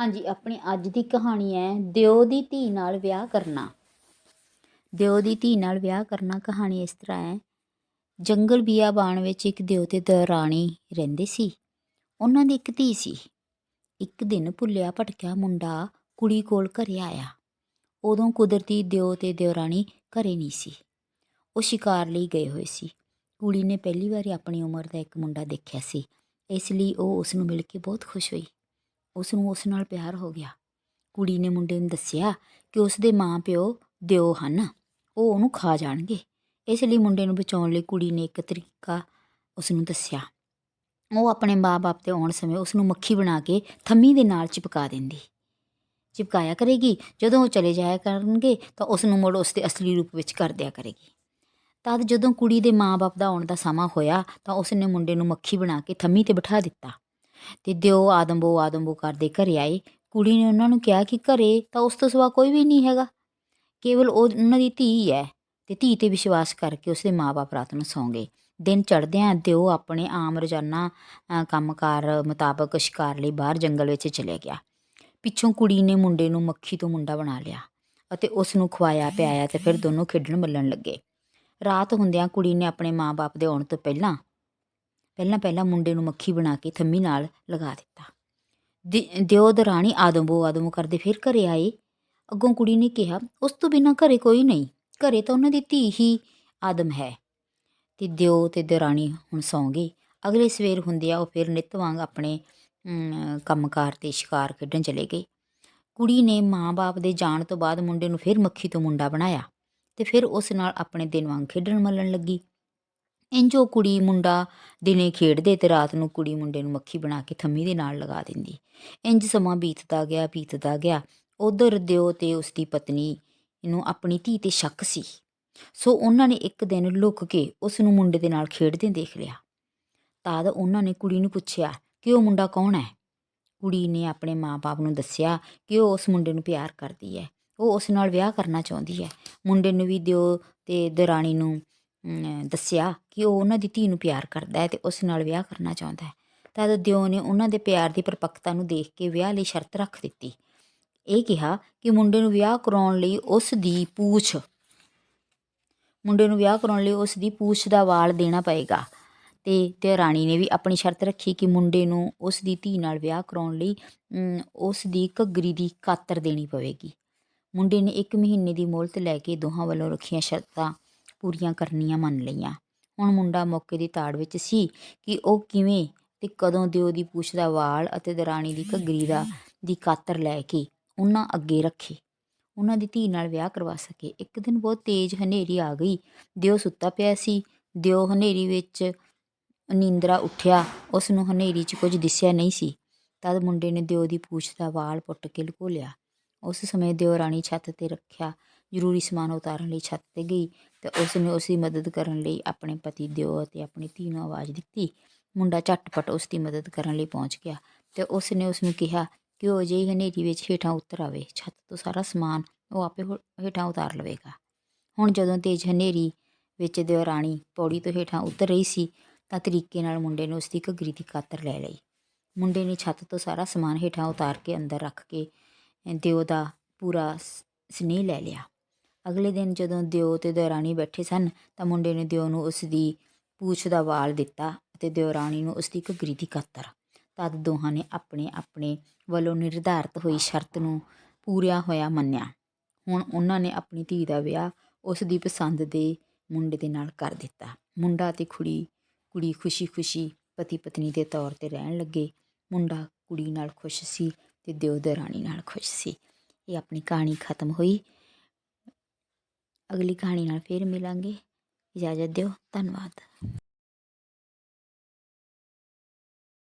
ਹਾਂਜੀ, ਆਪਣੀ ਅੱਜ ਦੀ ਕਹਾਣੀ ਹੈ, ਦਿਓ ਦੀ ਧੀ ਨਾਲ ਵਿਆਹ ਕਰਨਾ। ਦਿਓ ਦੀ ਧੀ ਨਾਲ ਵਿਆਹ ਕਰਨਾ ਕਹਾਣੀ ਇਸ ਤਰ੍ਹਾਂ ਹੈ। ਜੰਗਲ ਬੀਆਬਾਨ ਵਿੱਚ ਇੱਕ ਦਿਓ ਤੇ ਦਰਾਣੀ ਰਹਿੰਦੇ ਸੀ। ਉਹਨਾਂ ਦੀ ਇੱਕ ਧੀ ਸੀ। ਇੱਕ ਦਿਨ ਭੁੱਲਿਆ ਭਟਕਿਆ ਮੁੰਡਾ ਕੁੜੀ ਕੋਲ ਘਰੇ ਆਇਆ। ਉਦੋਂ ਕੁਦਰਤੀ ਦਿਓ ਤੇ ਦਿਓਰਾਣੀ ਘਰੇ ਨਹੀਂ ਸੀ। ਉਹ ਸ਼ਿਕਾਰ ਲਈ ਗਏ ਹੋਏ ਸੀ। ਕੁੜੀ ਨੇ ਪਹਿਲੀ ਵਾਰੀ ਆਪਣੀ ਉਮਰ ਦਾ ਇੱਕ ਮੁੰਡਾ ਦੇਖਿਆ ਸੀ। ਇਸ ਲਈ ਉਹ ਉਸ ਨੂੰ ਮਿਲ ਕੇ ਬਹੁਤ ਖੁਸ਼ ਹੋਈ। ਉਸ ਨੂੰ ਉਸ ਨਾਲ ਪਿਆਰ ਹੋ ਗਿਆ। ਕੁੜੀ ਨੇ ਮੁੰਡੇ ਨੂੰ ਦੱਸਿਆ ਕਿ ਉਸ ਦੇ ਮਾਂ-ਪਿਓ ਦਿਓ ਹਨ, ਉਹ ਉਹਨੂੰ ਖਾ ਜਾਣਗੇ। ਇਸ ਲਈ ਮੁੰਡੇ ਨੂੰ ਬਚਾਉਣ ਲਈ ਕੁੜੀ ਨੇ ਇੱਕ ਤਰੀਕਾ ਉਸ ਨੂੰ ਦੱਸਿਆ। ਉਹ ਆਪਣੇ ਮਾਂ-ਬਾਪ ਤੇ ਆਉਣ ਸਮੇਂ ਉਸ ਨੂੰ ਮੱਖੀ ਬਣਾ ਕੇ ਥੰਮੀ ਦੇ ਨਾਲ ਚਿਪਕਾ ਦਿੰਦੀ। ਚਿਪਕਾਇਆ ਕਰੇਗੀ, ਜਦੋਂ ਉਹ ਚਲੇ ਜਾਇਆ ਕਰਨਗੇ ਤਾਂ ਉਸ ਨੂੰ ਮੁੜ ਉਸ ਦੇ ਅਸਲੀ ਰੂਪ ਵਿੱਚ ਕਰ ਦਿਆ ਕਰੇਗੀ। ਤਦ ਜਦੋਂ ਕੁੜੀ ਦੇ ਮਾਂ-ਬਾਪ ਦਾ ਆਉਣ ਦਾ ਸਮਾਂ ਹੋਇਆ ਤਾਂ ਉਸ ਨੇ ਮੁੰਡੇ ਨੂੰ ਮੱਖੀ ਬਣਾ ਕੇ ਥੰਮੀ ਤੇ ਬਿਠਾ ਦਿੱਤਾ। ਤੇ ਦਿਓ ਆਦਮਬੋ ਆਦਮਬੋ ਕਰਦੇ ਘਰੇ ਆਏ। ਕੁੜੀ ਨੇ ਉਹਨਾਂ ਨੂੰ ਕਿਹਾ ਕਿ ਘਰੇ ਤਾਂ ਉਸ ਤੋਂ ਸਿਵਾ ਕੋਈ ਵੀ ਨਹੀਂ ਹੈਗਾ। ਕੇਵਲ ਉਹ ਉਹਨਾਂ ਦੀ ਧੀ ਹੈ ਤੇ ਧੀ ਤੇ ਵਿਸ਼ਵਾਸ ਕਰਕੇ ਉਸਦੇ ਮਾਪੇ ਰਾਤ ਨੂੰ ਸੌਂ ਗਏ। ਦਿਨ ਚੜ੍ਹਦਿਆਂ ਦਿਓ ਆਪਣੇ ਆਮ ਰੋਜ਼ਾਨਾ ਅ, ਕੰਮਕਾਰ ਮੁਤਾਬਕ ਸ਼ਿਕਾਰ ਲਈ ਬਾਹਰ ਜੰਗਲ ਵਿੱਚ ਚਲੇ ਗਿਆ। ਪਿੱਛੋਂ ਕੁੜੀ ਨੇ ਮੁੰਡੇ ਨੂੰ ਮੱਖੀ ਤੋਂ ਮੁੰਡਾ ਬਣਾ ਲਿਆ ਅਤੇ ਉਸ ਨੂੰ ਖਵਾਇਆ ਪਿਆਇਆ ਤੇ ਫਿਰ ਦੋਨੋਂ ਖੇਡਣ ਮੱਲਣ ਲੱਗੇ। ਰਾਤ ਹੁੰਦਿਆਂ ਕੁੜੀ ਨੇ ਆਪਣੇ ਮਾਪੇ ਦੇ ਆਉਣ ਤੋਂ ਪਹਿਲਾਂ ਪਹਿਲਾਂ ਪਹਿਲਾਂ ਮੁੰਡੇ ਨੂੰ ਮੱਖੀ ਬਣਾ ਕੇ ਥੰਮੀ ਨਾਲ ਲਗਾ ਦਿੱਤਾ। ਦਿਓ ਦਰਾਣੀ ਆਦਮਬੋ ਆਦਮੋ ਕਰਦੇ ਫਿਰ ਘਰੇ ਆਏ। ਅੱਗੋਂ ਕੁੜੀ ਨੇ ਕਿਹਾ ਉਸ ਤੋਂ ਬਿਨਾਂ ਘਰੇ ਕੋਈ ਨਹੀਂ ਘਰੇ ਤਾਂ ਉਹਨਾਂ ਦੀ ਧੀ ਹੀ ਆਦਮ ਹੈ। ਤੇ ਦਿਓ ਤੇ ਦਰਾਣੀ ਹੁਣ ਸੌਂ ਗਏ। ਅਗਲੇ ਸਵੇਰ ਹੁੰਦਿਆਂ ਉਹ ਫਿਰ ਨਿੱਤ ਵਾਂਗ ਆਪਣੇ ਅਮ, ਕੰਮਕਾਰ ਤੇ ਸ਼ਿਕਾਰ ਖੇਡਣ ਚਲੇ ਗਏ। ਕੁੜੀ ਨੇ ਮਾਂ-ਬਾਪ ਦੇ ਜਾਣ ਤੋਂ ਬਾਅਦ ਮੁੰਡੇ ਨੂੰ ਫਿਰ ਮੱਖੀ ਤੋਂ ਮੁੰਡਾ ਬਣਾਇਆ ਤੇ ਫਿਰ ਉਸ ਨਾਲ ਆਪਣੇ ਦਿਨ ਵਾਂਗ ਖੇਡਣ ਮੱਲਣ ਲੱਗੀ। ਇੰਜੋ ਕੁੜੀ ਮੁੰਡਾ ਦਿਨੇ ਖੇਡਦੇ ਤੇ ਰਾਤ ਨੂੰ ਕੁੜੀ ਮੁੰਡੇ ਨੂੰ ਮੱਖੀ ਬਣਾ ਕੇ ਥੰਮੀ ਦੇ ਨਾਲ ਲਗਾ ਦਿੰਦੀ। ਇੰਜ ਸਮਾਂ ਬੀਤਦਾ ਗਿਆ ਬੀਤਦਾ ਗਿਆ। ਉਧਰ ਦਿਓ ਤੇ ਉਸ ਦੀ ਪਤਨੀ ਨੂੰ ਆਪਣੀ ਧੀ ਤੇ ਸ਼ੱਕ ਸੀ। ਸੋ ਉਹਨਾਂ ਨੇ ਇੱਕ ਦਿਨ ਲੁੱਕ ਕੇ ਉਸ ਨੂੰ ਮੁੰਡੇ ਦੇ ਨਾਲ ਖੇਡਦੇ ਦੇਖ ਲਿਆ। ਤਦ ਉਹਨਾਂ ਨੇ ਕੁੜੀ ਨੂੰ ਪੁੱਛਿਆ, ਕਿ ਉਹ ਮੁੰਡਾ ਕੌਣ ਹੈ? ਕੁੜੀ ਨੇ ਆਪਣੇ ਮਾਪੇ ਨੂੰ ਦੱਸਿਆ ਕਿ ਉਹ ਉਸ ਮੁੰਡੇ ਨੂੰ ਪਿਆਰ ਕਰਦੀ ਹੈ। ਉਹ ਉਸ ਨਾਲ ਵਿਆਹ ਕਰਨਾ ਚਾਹੁੰਦੀ ਹੈ। ਮੁੰਡੇ ਨੂੰ ਵੀ ਦਿਓ ਤੇ ਦਰਾਣੀ ਨੂੰ ਦੱਸਿਆ ਕਿ ਉਹ ਉਹਨਾਂ ਦੀ ਧੀ ਨੂੰ ਪਿਆਰ ਕਰਦਾ ਹੈ ਤੇ ਉਸ ਨਾਲ ਵਿਆਹ ਕਰਨਾ ਚਾਹੁੰਦਾ ਹੈ। ਤਦ ਦਿਓ ਨੇ ਉਹਨਾਂ ਦੇ ਪਿਆਰ ਦੀ ਪਰਪੱਕਤਾ ਨੂੰ ਦੇਖ ਕੇ ਵਿਆਹ ਲਈ ਸ਼ਰਤ ਰੱਖ ਦਿੱਤੀ। ਇਹ ਕਿਹਾ ਕਿ ਮੁੰਡੇ ਨੂੰ ਵਿਆਹ ਕਰਾਉਣ ਲਈ ਉਸ ਦੀ ਪੂਛ, ਮੁੰਡੇ ਨੂੰ ਵਿਆਹ ਕਰਾਉਣ ਲਈ ਉਸ ਦੀ ਪੂਛ ਦਾ ਵਾਲ ਦੇਣਾ ਪਏਗਾ। ਤੇ ਤੇ ਰਾਣੀ ਨੇ ਵੀ ਆਪਣੀ ਸ਼ਰਤ ਰੱਖੀ ਕਿ ਮੁੰਡੇ ਨੂੰ ਉਸ ਦੀ ਧੀ ਨਾਲ ਵਿਆਹ ਕਰਾਉਣ ਲਈ ਉਸ ਦੀ ਘੱਗਰੀ ਦੀ ਕਾਤਰ ਦੇਣੀ ਪਵੇਗੀ। ਮੁੰਡੇ ਨੇ 1 ਮਹੀਨੇ ਦੀ ਮੋਹਲਤ ਲੈ ਕੇ ਦੋਹਾਂ ਵੱਲੋਂ ਰੱਖੀਆਂ ਸ਼ਰਤਾਂ ਪੂਰੀਆਂ ਕਰਨੀਆਂ ਮੰਨ ਲਈਆਂ। ਹੁਣ ਮੁੰਡਾ ਮੌਕੇ ਦੀ ਤਾੜ ਵਿੱਚ ਸੀ ਕਿ ਉਹ ਕਿਵੇਂ ਤੇ ਕਦੋਂ ਦਿਓ ਦੀ ਪੂਛ ਦਾ ਵਾਲ ਅਤੇ ਦਰਾਣੀ ਦੀ ਘੱਗਰੀ ਦਾ ਦੀ ਕਾਤਰ ਲੈ ਕੇ ਉਹਨਾਂ ਅੱਗੇ ਰੱਖੇ। ਉਹਨਾਂ ਦੀ ਧੀ ਨਾਲ ਵਿਆਹ ਕਰਵਾ ਸਕੇ। ਇੱਕ ਦਿਨ ਬਹੁਤ ਤੇਜ਼ ਹਨੇਰੀ ਆ ਗਈ। ਦਿਓ ਸੁੱਤਾ ਪਿਆ ਸੀ। ਦਿਓ ਹਨੇਰੀ ਵਿੱਚ ਨੀਂਦਰਾ ਉੱਠਿਆ। ਉਸ ਨੂੰ ਹਨੇਰੀ 'ਚ ਕੁਝ ਦਿਸਿਆ ਨਹੀਂ ਸੀ। ਤਦ ਮੁੰਡੇ ਨੇ ਦਿਓ ਦੀ ਪੂਛ ਦਾ ਵਾਲ ਪੁੱਟ ਕੇ ਲੁਕੋ ਲਿਆ। ਉਸ ਸਮੇਂ ਦਿਓ ਰਾਣੀ ਛੱਤ ਤੇ ਰੱਖਿਆ। ਜ਼ਰੂਰੀ ਸਮਾਨ ਉਤਾਰਨ ਲਈ ਛੱਤ ਤੇ ਗਈ ਤਾਂ ਉਸ ਨੇ ਉਸ ਦੀ ਮਦਦ ਕਰਨ ਲਈ ਆਪਣੇ ਪਤੀ ਦਿਓ ਅਤੇ ਆਪਣੀ ਧੀ ਨੂੰ ਆਵਾਜ਼ ਦਿੱਤੀ। ਮੁੰਡਾ ਝਟਪਟ ਉਸ ਦੀ ਮਦਦ ਕਰਨ ਲਈ ਪਹੁੰਚ ਗਿਆ ਤੇ ਉਸ ਨੇ ਉਸ ਨੂੰ ਕਿਹਾ ਕਿ ਉਹ ਅਜਿਹੀ ਹਨੇਰੀ ਵਿੱਚ ਹੇਠਾਂ ਉਤਰ ਆਵੇ। ਛੱਤ ਤੋਂ ਸਾਰਾ ਸਮਾਨ ਉਹ ਆਪੇ ਹੋ- ਹੇਠਾਂ ਉਤਾਰ ਲਵੇਗਾ। ਹੁਣ ਜਦੋਂ ਤੇਜ਼ ਹਨੇਰੀ ਵਿੱਚ ਦਿਓ ਰਾਣੀ ਪੌੜੀ ਤੋਂ ਹੇਠਾਂ ਉਤਰ ਰਹੀ ਸੀ ਤਾਂ ਤਰੀਕੇ ਨਾਲ ਮੁੰਡੇ ਨੇ ਉਸ ਦੀ ਘੱਗਰੀ ਦੀ ਕਾਤਰ ਲੈ ਲਈ। ਮੁੰਡੇ ਨੇ ਛੱਤ ਤੋਂ ਸਾਰਾ ਸਮਾਨ ਹੇਠਾਂ ਉਤਾਰ ਕੇ ਅੰਦਰ ਰੱਖ ਕੇ ਦਿਓ ਦਾ ਪੂਰਾ ਸ- ਸਨੇਹ ਲੈ ਲਿਆ। ਅਗਲੇ ਦਿਨ ਜਦੋਂ ਦਿਓ ਤੇ ਦਿਓਰਾਣੀ ਬੈਠੇ ਸਨ, ਤਾਂ ਮੁੰਡੇ ਨੇ ਦਿਓ ਨੂੰ ਉਸ ਦੀ ਪੂਛ ਦਾ ਵਾਲ ਦਿੱਤਾ ਅਤੇ ਦਿਓਰਾਣੀ ਨੂੰ ਉਸ ਦੀ ਘੱਗਰੀ ਦੀ ਕਾਤਰ। ਤਦ ਦੋਹਾਂ ਨੇ ਆਪਣੇ ਆਪਣੇ ਵੱਲੋਂ ਨਿਰਧਾਰਤ ਹੋਈ ਸ਼ਰਤ ਨੂੰ ਪੂਰਿਆ ਹੋਇਆ ਮੰਨਿਆ। ਹੁਣ ਉਹਨਾਂ ਨੇ ਆਪਣੀ ਧੀ ਦਾ ਵਿਆਹ ਉਸ ਦੀ ਪਸੰਦ ਦੇ ਮੁੰਡੇ ਦੇ ਨਾਲ ਕਰ ਦਿੱਤਾ। ਮੁੰਡਾ ਤੇ ਕੁੜੀ ਕੁੜੀ ਖੁਸ਼ੀ-ਖੁਸ਼ੀ ਪਤੀ ਪਤਨੀ ਦੇ ਤੌਰ ਤੇ ਰਹਿਣ ਲੱਗੇ। ਮੁੰਡਾ ਕੁੜੀ ਨਾਲ ਖੁਸ਼ ਸੀ ਤੇ ਦਿਓ ਦਰਾਣੀ ਨਾਲ ਖੁਸ਼ ਸੀ। ਇਹ ਆਪਣੀ ਕਹਾਣੀ ਖਤਮ ਹੋਈ। ਅਗਲੀ ਕਹਾਣੀ ਨਾਲ ਫਿਰ ਮਿਲਾਂਗੇ। ਇਜਾਜ਼ਤ ਦਿਓ। ਧੰਨਵਾਦ।